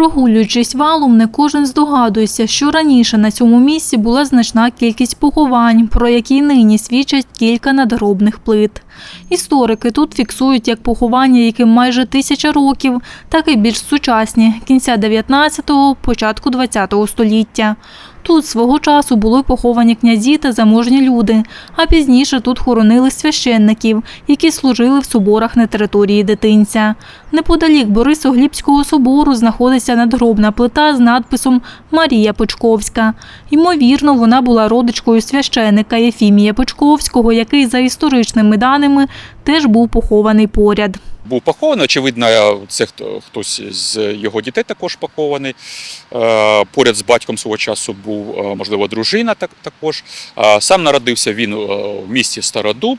Прогулюючись валом, не кожен здогадується, що раніше на цьому місці була значна кількість поховань, про які нині свідчать кілька надгробних плит. Історики тут фіксують як поховання, яким майже тисяча років, так і більш сучасні кінця 19-го, початку 20-го століття. Тут свого часу були поховані князі та заможні люди, а пізніше тут хоронили священників, які служили в соборах на території дитинця. Неподалік Борисоглібського собору знаходиться надгробна плита з надписом Марія Почковська. Ймовірно, вона була родичкою священика Єфімія Почковського, який за історичними даними теж був похований поряд. Був похований. Очевидно, це хто- хтось з його дітей також похований. Е, Поряд з батьком свого часу був, е, можливо, дружина так, також. Е, Сам народився він в місті Стародуб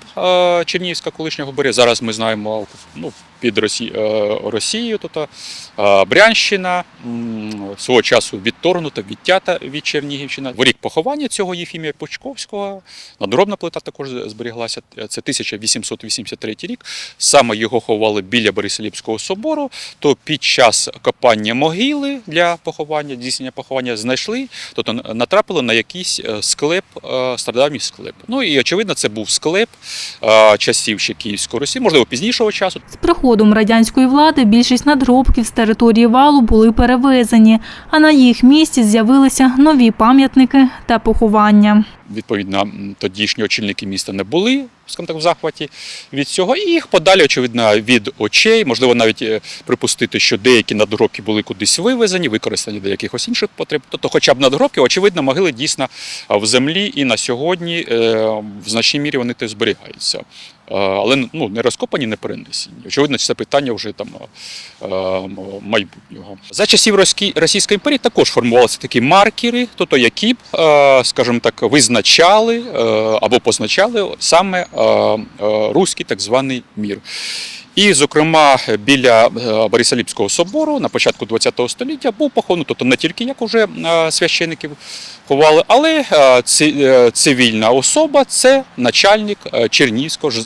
Чернігівська колишнього берега. Зараз ми знаємо ну, під Росі... е, Росією, тобто Брянщина, свого часу відторгнута, відтята від Чернігівщини. В рік поховання цього Єфімія Почковського надгробна плита також зберіглася. Це 1883 рік. Саме його ховали біля Борисоліпського собору. То під час копання могили для поховання, здійснення поховання знайшли, тобто натрапили на якийсь е, склеп, стародавній склеп. Ну і очевидно, це був склеп часів ще Київської Русі, можливо, пізнішого часу. З приходом радянської влади більшість надгробків з території валу були перевезені, а на їх місці з'явилися нові пам'ятники та поховання. Відповідно, тодішні очільники міста не були скажімо так, в захваті від цього, і їх подалі, очевидно, від очей. Можливо, навіть е, припустити, що деякі надгробки були кудись вивезені, використані до якихось інших потреб. Тобто, хоча б надгробки, очевидно, могили дійсно в землі, і на сьогодні е, в значній мірі вони теж зберігаються. Але ну, не розкопані, не перенесені. Очевидно, це питання вже там майбутнього. За часів Російської імперії також формувалися такі маркери, тобто які б, скажімо так, визначали е, або позначали саме руський так званий мір. І, зокрема, біля е, Борисоліпського собору на початку ХХ століття був похований, тобто не тільки як уже е, священиків ховали, але е, е, цивільна особа це начальник е, Чернігівського ж-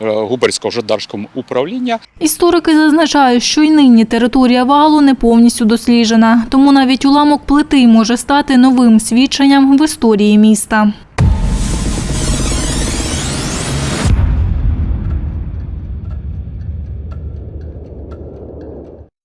е, губерського жандарського управління. Історики зазначають, що й нині територія валу не повністю досліджена, тому навіть уламок плити може стати новим свідченням в історії міста.